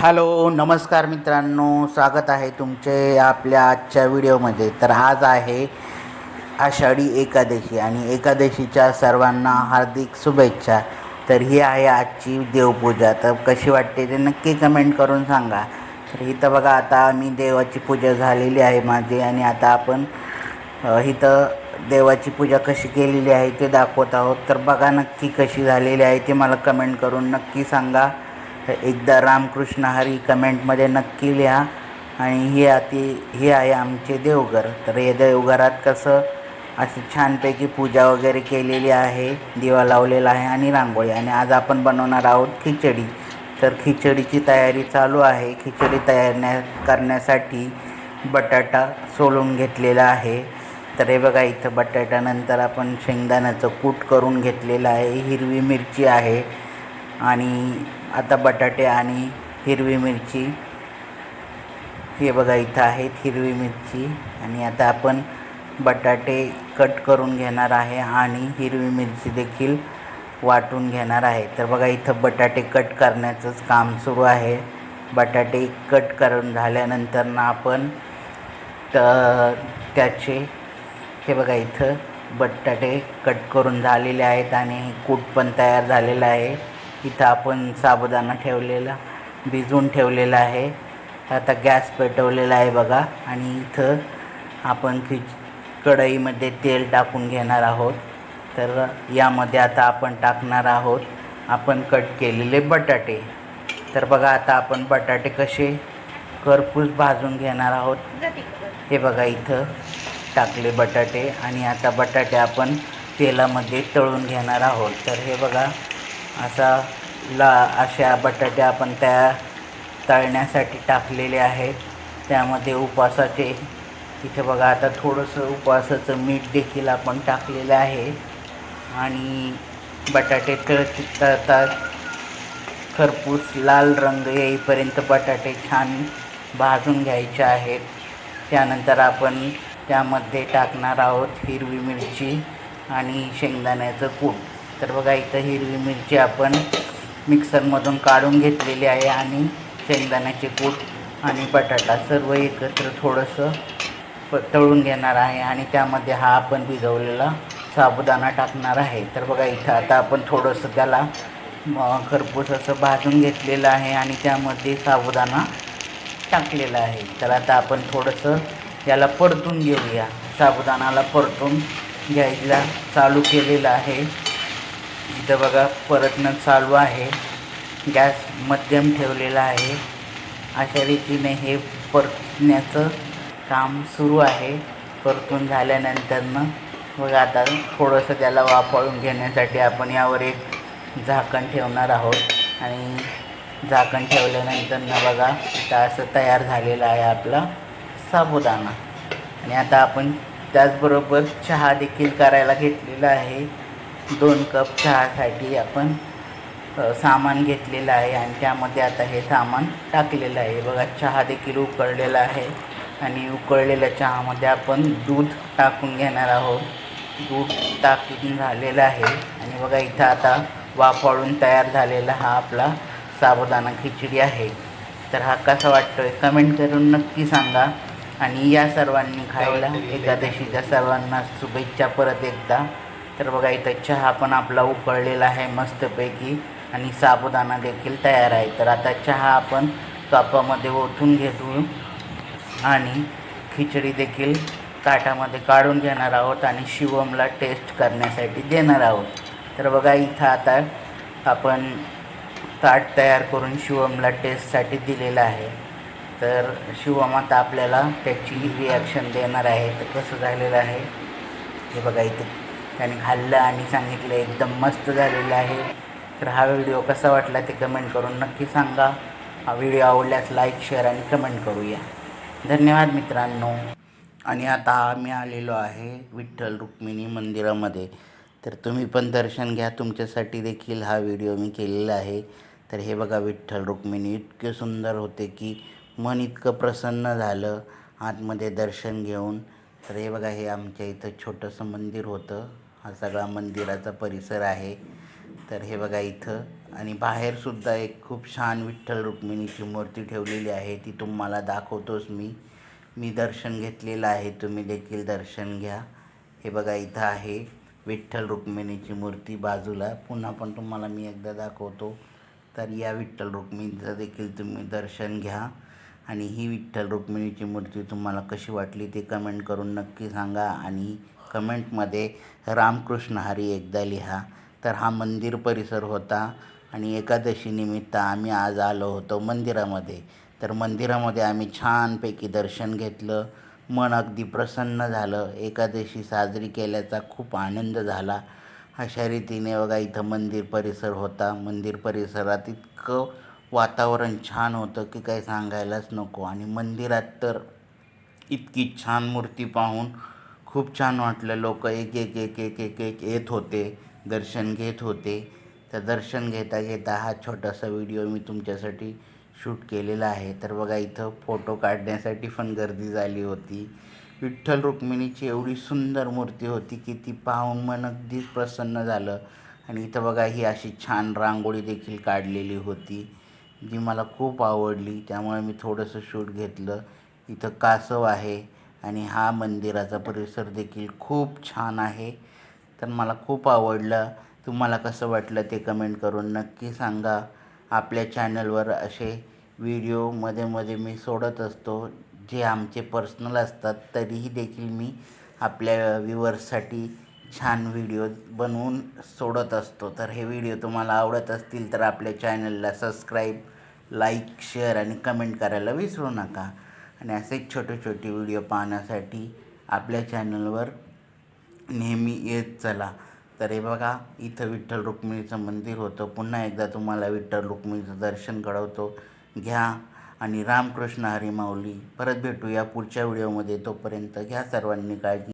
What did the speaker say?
Hello नमस्कार मित्रांनो स्वागत आहे तुमचे आपल्या आजच्या व्हिडिओमध्ये. तर आज आहे आषाढी एकादशी आणि एकादशीच्या सर्वांना हार्दिक शुभेच्छा. तर ही आहे आजची देवपूजा. तर कशी वाटते ते नक्की कमेंट करून सांगा. तर इथं बघा आता मी देवाची पूजा झालेली आहे माझी आणि आता आपण इथं देवाची पूजा कशी केलेली आहे ते दाखवत आहोत. तर बघा नक्की कशी झालेली आहे ते मला कमेंट करून नक्की सांगा. एकदा रामकृष्ण हरी कमेंटमध्ये नक्की लिहा. आणि हे अति हे आहे आमचे देवघर. तर हे देवघरात कसं अशी छानपैकी पूजा वगैरे केलेली आहे दिवा लावलेला आहे आणि रांगोळी आणि आज आपण बनवणार आहोत खिचडी. तर खिचडीची तयारी चालू आहे. खिचडी तयार करण्यासाठी बटाटा सोलून घेतलेला आहे. तर हे बघा इथं बटाट्यानंतर आपण शेंगदाण्याचं कूट करून घेतलेलं आहे. हिरवी मिरची आहे. आणि आता बटाटे आणि हिरवी मिरची. हे बघा इथं आहेत हिरवी मिरची. आणि आता आपण बटाटे कट करून घेणार आहे आणि हिरवी मिरची देखील वाटून घेणार आहे. तर बघा इथं बटाटे कट करण्याचंच काम सुरू आहे. बटाटे कट करून झाल्यानंतर ना आपण तर त्याचे हे बघा इथं बटाटे कट करून झालेले आहेत आणि कूट पण तयार झालेलं आहे. इथं आपण साबुदाणा ठेवलेला भिजवून ठेवलेला आहे. आता गॅस पेटवलेला आहे बघा. आणि इथं आपण खिच कढईमध्ये तेल टाकून घेणार आहोत. तर यामध्ये आता आपण टाकणार आहोत. आपण कट केलेले बटाटे. तर बघा आता आपण बटाटे कसे करपूस भाजून घेणार आहोत. हे बघा इथं टाकले बटाटे. आणि आता बटाटे आपण तेलामध्ये तळून घेणार आहोत. तर हे बघा असा ला अशा बटाटे आपण त्या तळण्यासाठी टाकलेले आहेत. त्यामध्ये उपवासाचे इथे बघा आता थोडंसं उपवासाचं मीठ देखील आपण टाकलेलं आहे. आणि बटाटे तळ तळतात. खरपूस लाल रंग येईपर्यंत बटाटे छान भाजून घ्यायचे आहेत. त्यानंतर आपण त्यामध्ये टाकणार आहोत हिरवी मिरची आणि शेंगदाण्याचं कूट. तर बघा इथं हिरवी मिरची आपण मिक्सरमधून काढून घेतलेली आहे आणि शेंगदाण्याचे कूट आणि बटाटा सर्व एकत्र थोडंसं प तळून घेणार आहे आणि त्यामध्ये हा आपण भिजवलेला साबुदाणा टाकणार आहे. तर बघा इथं आता आपण थोडंसं त्याला खरपूस असं भाजून घेतलेलं आहे आणि त्यामध्ये साबुदाणा टाकलेला आहे. तर आता आपण थोडंसं याला परतून घेऊया. साबुदाणाला परतून घ्यायला चालू केलेलं आहे. इथं बघा परतणं चालू आहे. गॅस मध्यम ठेवलेला आहे. अशा रीतीने हे परतण्याचं काम सुरू आहे. परतून झाल्यानंतरनं बघा आता थोडंसं त्याला वाफळून घेण्यासाठी आपण यावर एक झाकण ठेवणार आहोत. आणि झाकण ठेवल्यानंतरनं बघा इथं असं तयार झालेलं आहे आपला साबुदाणा. आणि आता आपण त्याचबरोबर चहा देखील करायला घेतलेला आहे. दोन कप चहासाठी आपण सामान घेतलेलं आहे आणि त्यामध्ये आता हे सामान टाकलेलं आहे. बघा चहा देखील उकळलेला आहे आणि उकळलेल्या चहामध्ये आपण दूध टाकून घेणार आहोत. दूध टाकून झालेलं आहे आणि बघा इथं आता वाफाळून तयार झालेला हा आपला साबुदाणा खिचडी आहे. तर हा कसा वाटतो आहे कमेंट करून नक्की सांगा आणि या सर्वांनी खायला एकादशीच्या सर्वांना शुभेच्छा परत एकदा. तर बघा इथं चहा पण आपला उकळलेला आहे मस्तपैकी आणि साबुदाणा देखील तयार आहे. तर आता चहा आपण कपामध्ये ओतून घेतो आणि खिचडी देखील ताटामध्ये काढून घेणार आहोत आणि शिवमला टेस्ट करण्यासाठी देणार आहोत. तर बघा इथं आता आपण ताट तयार करून शिवमला टेस्टसाठी दिलेलं आहे. तर शिवम आता आपल्याला त्याची रिॲक्शन देणार आहे. तर कसं झालेलं आहे? हे बघा इथं. त्याने खाल्लं आणि सांगितलं एकदम मस्त झालेलं आहे. तर हा व्हिडिओ कसा वाटला ते कमेंट करून नक्की सांगा. हा व्हिडिओ आवडल्यास लाईक शेअर आणि कमेंट करूया. धन्यवाद मित्रांनो. आणि आता आम्ही आलेलो आहे विठ्ठल रुक्मिणी मंदिरामध्ये. तर तुम्ही पण दर्शन घ्या. तुमच्यासाठी देखील हा व्हिडिओ मी केलेला आहे. तर हे बघा विठ्ठल रुक्मिणी इतके सुंदर होते की मन इतकं प्रसन्न झालं आतमध्ये दर्शन घेऊन. तर हे बघा हे आमच्या इथं छोटंसं मंदिर होतं. हा सगळा मंदिराचा परिसर आहे. तर हे बघा इथं. आणि बाहेरसुद्धा एक खूप छान विठ्ठल रुक्मिणीची मूर्ती ठेवलेली आहे. ती तुम्हाला दाखवतोच मी. मी दर्शन घेतलेलं आहे. तुम्ही देखील दर्शन घ्या. हे बघा इथं आहे विठ्ठल रुक्मिणीची मूर्ती बाजूला. पुन्हा पण तुम्हाला मी एकदा दाखवतो. तर या विठ्ठल रुक्मिणीचं देखील तुम्ही दर्शन घ्या. आणि ही विठ्ठल रुक्मिणीची मूर्ती तुम्हाला कशी वाटली ते कमेंट करून नक्की सांगा. आणि कमेंटमध्ये रामकृष्ण हरी एकदा लिहा. तर हा मंदिर परिसर होता आणि एकादशीनिमित्त आम्ही आज आलो होतो मंदिरामध्ये. तर मंदिरामध्ये आम्ही छानपैकी दर्शन घेतलं. मन अगदी प्रसन्न झालं. एकादशी साजरी केल्याचा खूप आनंद झाला. अशा रीतीने बघा इथं मंदिर परिसर होता. मंदिर परिसरात इतकं वातावरण छान होतं की काही सांगायलाच नको. आणि मंदिरात तर इतकी छान मूर्ती पाहून खूप छान वाटलं. लोक एक एक एक एक एक एक येत होते दर्शन घेत होते. तर दर्शन घेता घेता हा छोटासा व्हिडिओ मी तुमच्यासाठी शूट केलेला आहे. तर बघा इथं फोटो काढण्यासाठी पण गर्दी झाली होती. विठ्ठल रुक्मिणीची एवढी सुंदर मूर्ती होती की ती पाहून मन अगदीच प्रसन्न झालं. आणि इथं बघा ही अशी छान रांगोळी देखील काढलेली होती जी मला खूप आवडली. त्यामुळे मी थोडंसं शूट घेतलं. इथं कासव आहे आणि हा मंदिराचा परिसर देखील खूप छान आहे. तर मला खूप आवडलं. तुम्हाला कसं वाटलं ते कमेंट करून नक्की सांगा. आपल्या चॅनलवर असे व्हिडिओमध्ये मध्ये मी सोडत असतो. जे आमचे पर्सनल असतात तरीही देखील मी आपल्या व्ह्युअर्ससाठी छान व्हिडिओ बनवून सोडत असतो. तर हे व्हिडिओ तुम्हाला आवडत असतील तर आपल्या चॅनलला सबस्क्राईब लाईक शेअर आणि कमेंट करायला विसरू नका. आणि असेच छोटे छोटे व्हिडिओ पाहण्यासाठी आपल्या चॅनलवर नेहमी येत चला. तर हे बघा इथं विठ्ठल रुक्मिणीचं मंदिर होतं. पुन्हा एकदा तुम्हाला विठ्ठल रुक्मिणीचं दर्शन घडवतो घ्या आणि रामकृष्ण हरी माऊली. परत भेटूया पुढच्या व्हिडिओमध्ये. तोपर्यंत घ्या सर्वांनी काळजी.